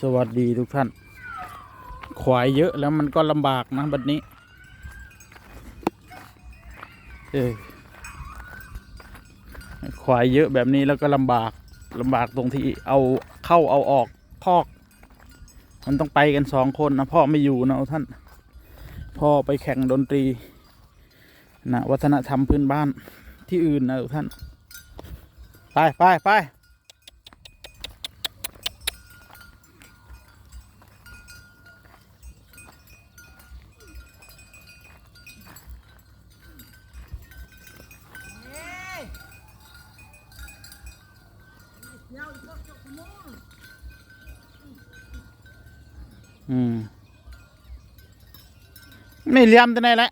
สวัสดีทุกท่านควายเยอะแล้วมันก็ลำบากนะบัดนี้ เออควายเยอะแบบนี้แล้วก็ลำบากลำบากตรงที่เอาเข้าเอาออกคอก มันต้องไปกันสองคนนะพ่อไม่อยู่นะท่าน พ่อไปแข่งดนตรีนะวัฒนธรรมพื้นบ้านที่อื่นนะทุกท่าน ไปไปไป อืมไม่เลี้ยมตัวไหนแหละ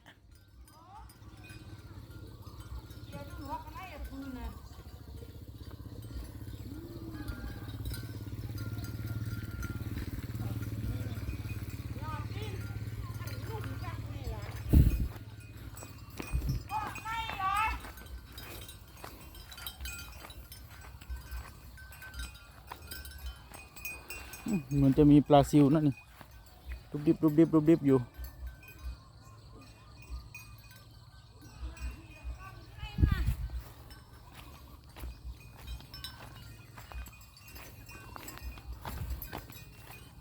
เหมือนจะมีปลาซิวนั่นนี่ รุบดิบรุบดิบรุบดิบอยู่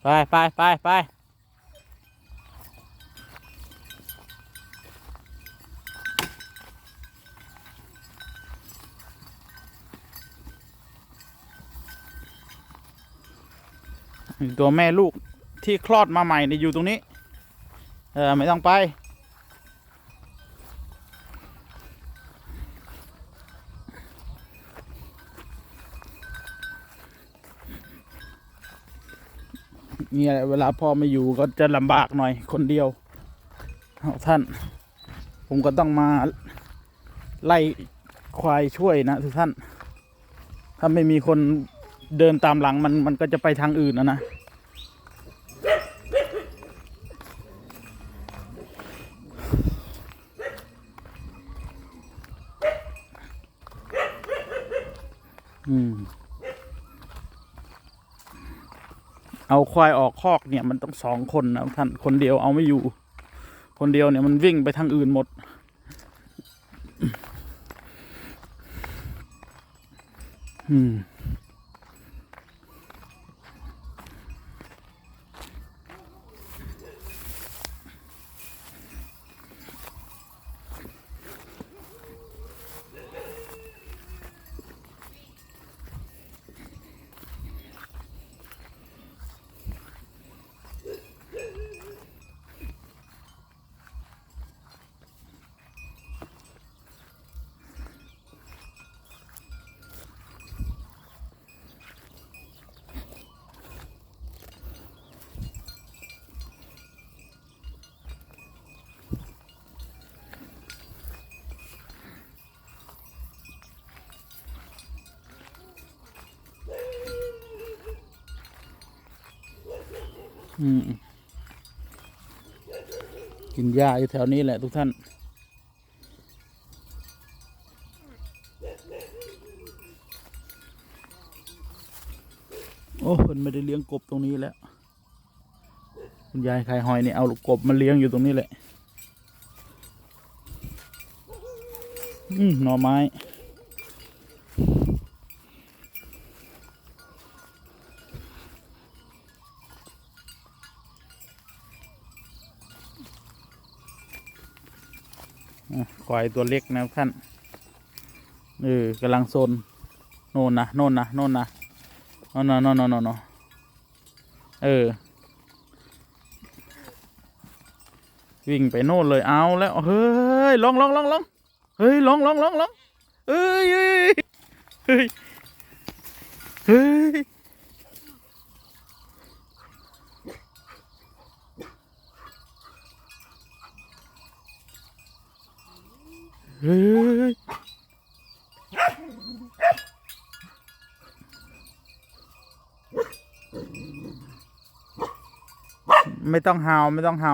ไปไปไปไปตัวแม่ลูก ที่คลอดมาใหม่เนี่ยอยู่ตรงนี้ เออ ไม่ต้องไปเนี่ยเวลาพ่อไม่อยู่ก็จะลำบากหน่อยคนเดียวท่าน ผมก็ต้องมาไล่ควายช่วยนะทุกท่าน ถ้าไม่มีคนเดินตามหลังมันมันก็จะไปทางอื่นนะนะ อืม เอาควายออกคอกเนี่ยมันต้องสองคนนะท่านคนเดียวเอาไม่อยู่ คนเดียวเนี่ยมันวิ่งไปทางอื่นหมด อืม กินหญ้าอยู่แถวนี้แหละทุกท่าน โอ้คนไม่ได้เลี้ยงกบตรงนี้แล้ว คุณยายขายหอยเนี่ยเอาลูกกบมาเลี้ยงอยู่ตรงนี้แหละ อืมหน่อไม้ ควายตัวเล็กนะท่านเออกำลังโซนโน่นนะโน่นนะโน่นนะโน่นนะโน่นนะโน่นเออ วิ่งไปโน่นเลยเอาแล้วเฮ้ยลองลองลองลองเฮ้ยลองลองลองลองเฮ้ยเฮ้ยเฮ้ย ฮ้ยไม่ต้องเฮาไม่ต้องเฮา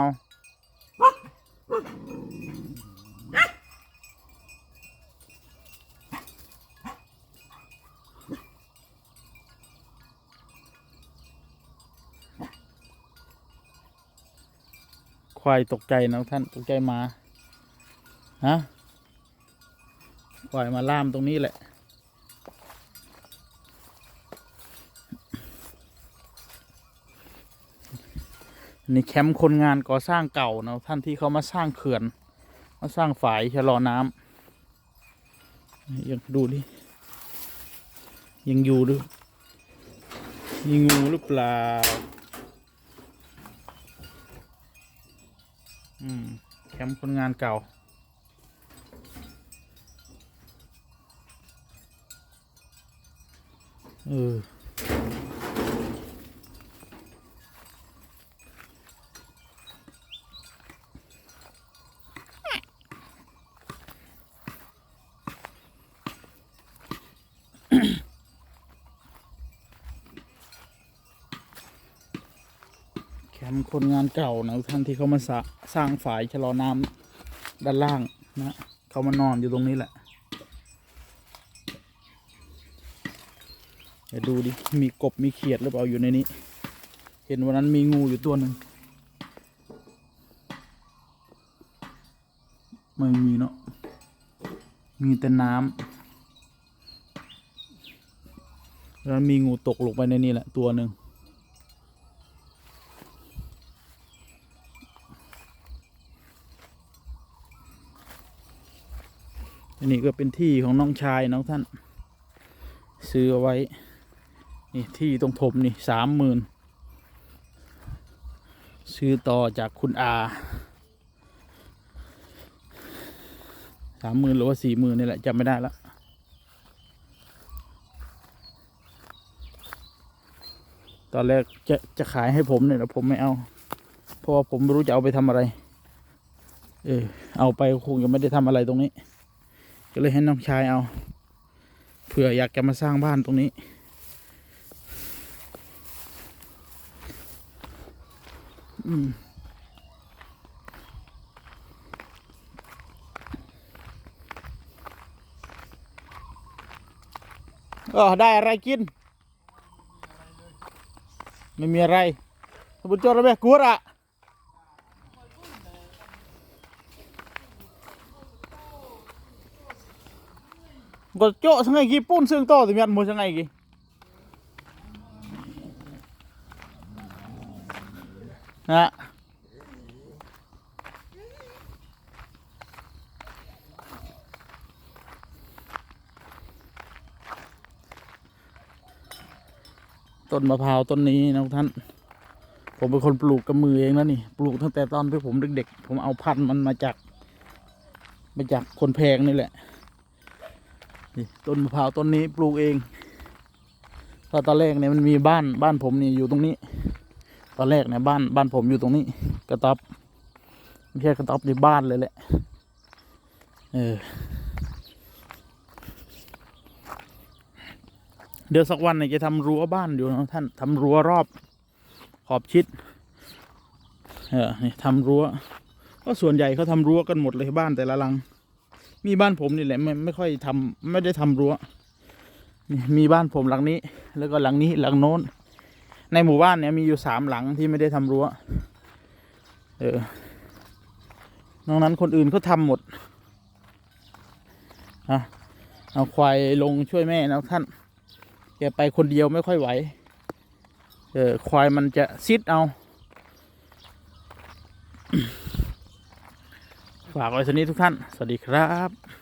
ควายตกใจนะท่านตกใจมาฮะ ควายมาล่ามตรงนี้แหละ นี่แคมป์คนงานก่อสร้างเก่านะท่านที่เขามาสร้างเขื่อน มาสร้างฝายชะลอน้ำยังดูดิ ยังอยู่ดูมีงูหรือเปล่า อืม แคมป์คนงานเก่า เออแคมป์คนงานเก่านะท่านที่เขามาสร้าสร้างฝายชะลอน้ำด้านล่างนะเขามานอนอยู่ตรงนี้แหละ เดี๋ยวดูดิ มีกบมีเขียดหรือเปล่าอยู่ในนี้ เห็นวันนั้นมีงูอยู่ตัวหนึ่ง ไม่มีเนาะ มีแต่น้ำแล้วมีงูตกลงไปในนี้แหละตัวหนึ่งอันนี้ก็เป็นที่ของน้องชายน้องท่าน ซื้อเอาไว้ นี่ที่ตรงถมนี่สามหมื่นซื้อต่อจากคุณอาสามหมื่นหรือว่าสี่หมื่นนี่แหละจำไม่ได้และตอนแรกจะจะขายให้ผมเนี่ยแต่ผมไม่เอา เพราะว่าผมไม่รู้จะเอาไปทำอะไร เออเอาไปคงจะไม่ได้ทำอะไรตรงนี้ ก็เลยให้น้องชายเอาเผื่ออยากจะมาสร้างบ้านตรงนี้ อืมเออได้อะไรกิน ไม่มีอะไรบุญจระเบกัวระก็โจ้สังไงกี่ปุ้นซึ่งโตแต่มีอันมือสังไงกี่ นะต้นมะพร้าวต้นนี้นะท่าน ผมเป็นคนปลูกกับมือเองนะนี่ ปลูกตั้งแต่ตอนที่ผมเด็กๆ ผมเอาพันธุ์มันมาจาก มาจากคนแพงนี่แหละ นี่ต้นมะพร้าวต้นนี้ปลูกเองตอนตอนแรกเนี่ยมันมีบ้านบ้านผมนี่อยู่ตรงนี้ ตอนแรกเนี่ยบ้านบ้านผมอยู่ตรงนี้ กระต๊อบไม่ใช่กระต๊อบในบ้านเลยแหละ เออ เดี๋ยวสักวันเนี่ยจะทำรั้วบ้านอยู่นะท่านทำรั้วรอบ ขอบชิด เออนี่ทำรั้ว ก็ส่วนใหญ่เขาทำรั้วกันหมดเลยบ้านแต่ละหลัง มีบ้านผมนี่แหละไม่ไม่ค่อยทำไม่ได้ทำรั้ว มีบ้านผมหลังนี้ แล้วก็หลังนี้หลังโน้น ในหมู่บ้านเนี่ยมีอยู่สามหลังที่ไม่ได้ทำรั้ว เออ นอกนั้นคนอื่นเขาทำหมดอะเอาควายลงช่วยแม่นะท่านแกไปคนเดียวไม่ค่อยไหว เออควายมันจะซิดเอา ฝากไว้สกนี้ทุกท่าน สวัสดีครับ